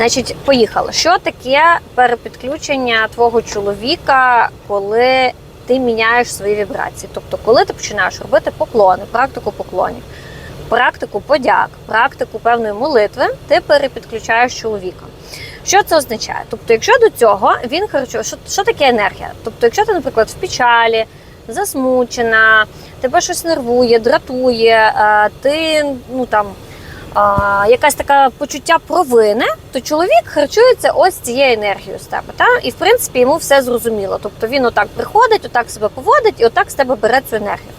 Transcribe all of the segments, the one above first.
Значить, поїхали. Що таке перепідключення твого чоловіка, коли ти міняєш свої вібрації? Тобто, коли ти починаєш робити поклони, практику поклонів, практику подяк, практику певної молитви, ти перепідключаєш чоловіка. Що це означає? Тобто, якщо до цього він харчує, що, що таке енергія? Тобто, якщо ти, наприклад, в печалі, засмучена, тебе щось нервує, дратує, е, ти ну там а, якась така почуття провини, то чоловік харчується ось цією енергією з тебе. Та? І в принципі йому все зрозуміло. Тобто він отак приходить, отак себе поводить і отак з тебе бере цю енергію.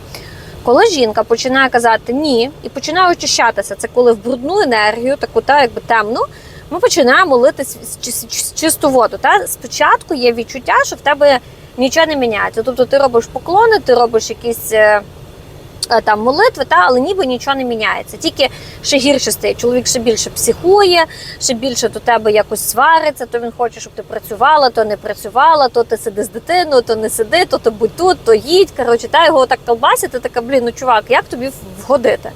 Коли жінка починає казати ні і починає очищатися, це коли в брудну енергію, таку та якби темну, ми починаємо лити чисту воду. Та? Спочатку є відчуття, що в тебе нічого не міняється. Тобто ти робиш поклони, ти робиш якісь. Е, Там молитви, та але ніби нічого не міняється. Тільки ще гірше стає. Чоловік ще більше психує, ще більше до тебе якось свариться. То він хоче, щоб ти працювала, то не працювала, то ти сиди з дитиною, то не сиди, то ти будь тут, то їдь. Коротше, та його так колбасити. Така блін, ну чувак, як тобі вгодити?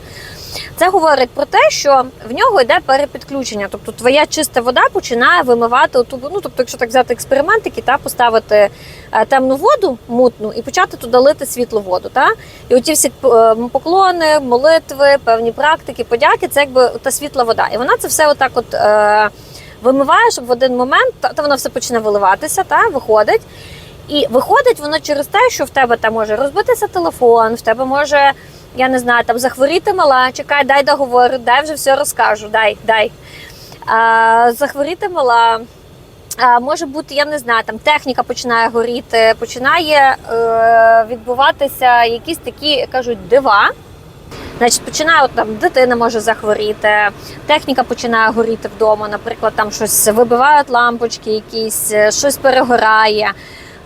Це говорить про те, що в нього йде перепідключення. Тобто твоя чиста вода починає вимивати оту, ну тобто, якщо так взяти експериментики, та поставити е, темну воду мутну і почати туди лити світлу воду. Та? І оті всі е, поклони, молитви, певні практики, подяки це якби та світла вода. І вона це все отак от. Е, Вимиває, щоб в один момент та, та воно все почне виливатися, та виходить. І виходить воно через те, що в тебе там може розбитися телефон, в тебе може, я не знаю, там захворіти мала. Чекай, дай договорю, дай вже все розкажу. Дай, дай. А, захворіти мала. А, може бути, я не знаю, там техніка починає горіти, починає е, відбуватися якісь такі, кажуть, дива. Значить, починає от, там дитина може захворіти, техніка починає горіти вдома. Наприклад, там щось вибивають лампочки, якісь е, щось перегорає,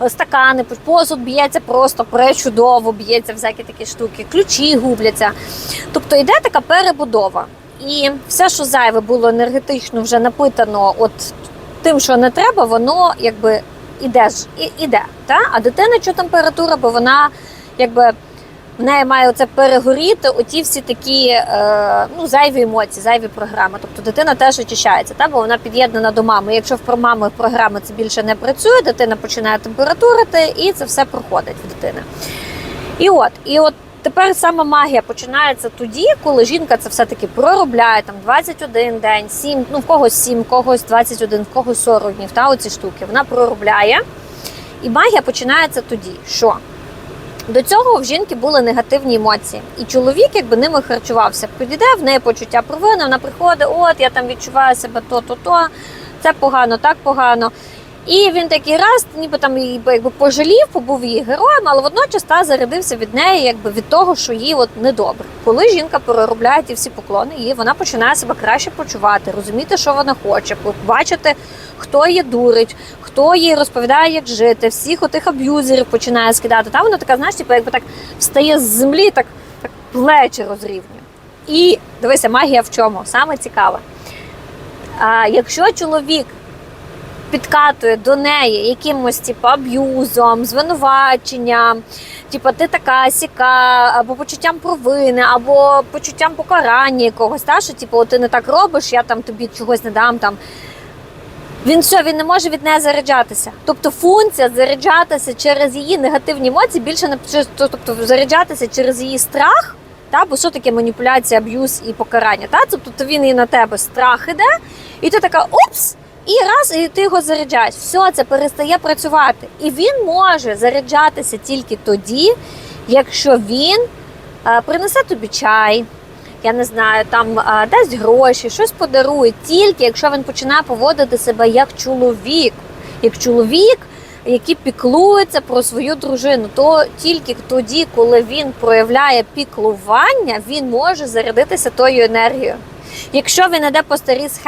стакани, посуд б'ється просто пречудово, б'ється всякі такі штуки, ключі губляться. Тобто йде така перебудова. І все, що зайве було енергетично вже напитано, от тим, що не треба, воно якби іде ж іде. Та? А дитина, що температура, бо вона якби в неї має оце перегоріти, оті всі такі е, ну, зайві емоції, зайві програми. Тобто дитина теж очищається, та? бо вона під'єднана до мами. Якщо в мами програми це більше не працює, дитина починає температурити, і це все проходить в дитини. І от, і от тепер сама магія починається тоді, коли жінка це все-таки проробляє там 21 день, 7, ну в когось 7, в когось 21, в когось 40 днів, та оці штуки. Вона проробляє. І магія починається тоді, що до цього в жінки були негативні емоції, і чоловік, якби ними харчувався, підійде в неї почуття провини. Вона приходить, от я там відчуваю себе то, то, то, це погано, так погано. І він такий раз, ніби там її якби пожалів, побув її героєм, але водночас та зарядився від неї, якби від того, що їй от недобре. Коли жінка переробляє ті всі поклони, її вона починає себе краще почувати, розуміти, що вона хоче, бачити, хто її дурить, хто їй розповідає, як жити, всіх отих аб'юзерів починає скидати. Та вона така, знаєш, типу, якби так встає з землі, так, так плечі розрівнює. І дивися, магія в чому? Саме цікаве. А, якщо чоловік підкатує до неї якимось типу, аб'юзом, звинуваченням, типу, ти така сіка, або почуттям провини, або почуттям покарання якогось, та, що типу, ти не так робиш, я там тобі чогось не дам. Там. Він все, він не може від неї заряджатися. Тобто функція заряджатися через її негативні емоції більше не тобто заряджатися через її страх. Та, бо що таке маніпуляція, аб'юз і покарання? Та? Тобто він і на тебе страх іде, і ти така упс, і раз, і ти його заряджаєш. Все, це перестає працювати. І він може заряджатися тільки тоді, якщо він е, принесе тобі чай, я не знаю, там е, дасть гроші, щось подарує, тільки якщо він починає поводити себе як чоловік, як чоловік. Який піклується про свою дружину, то тільки тоді, коли він проявляє піклування, він може зарядитися тою енергією. Якщо він іде по старій схемі,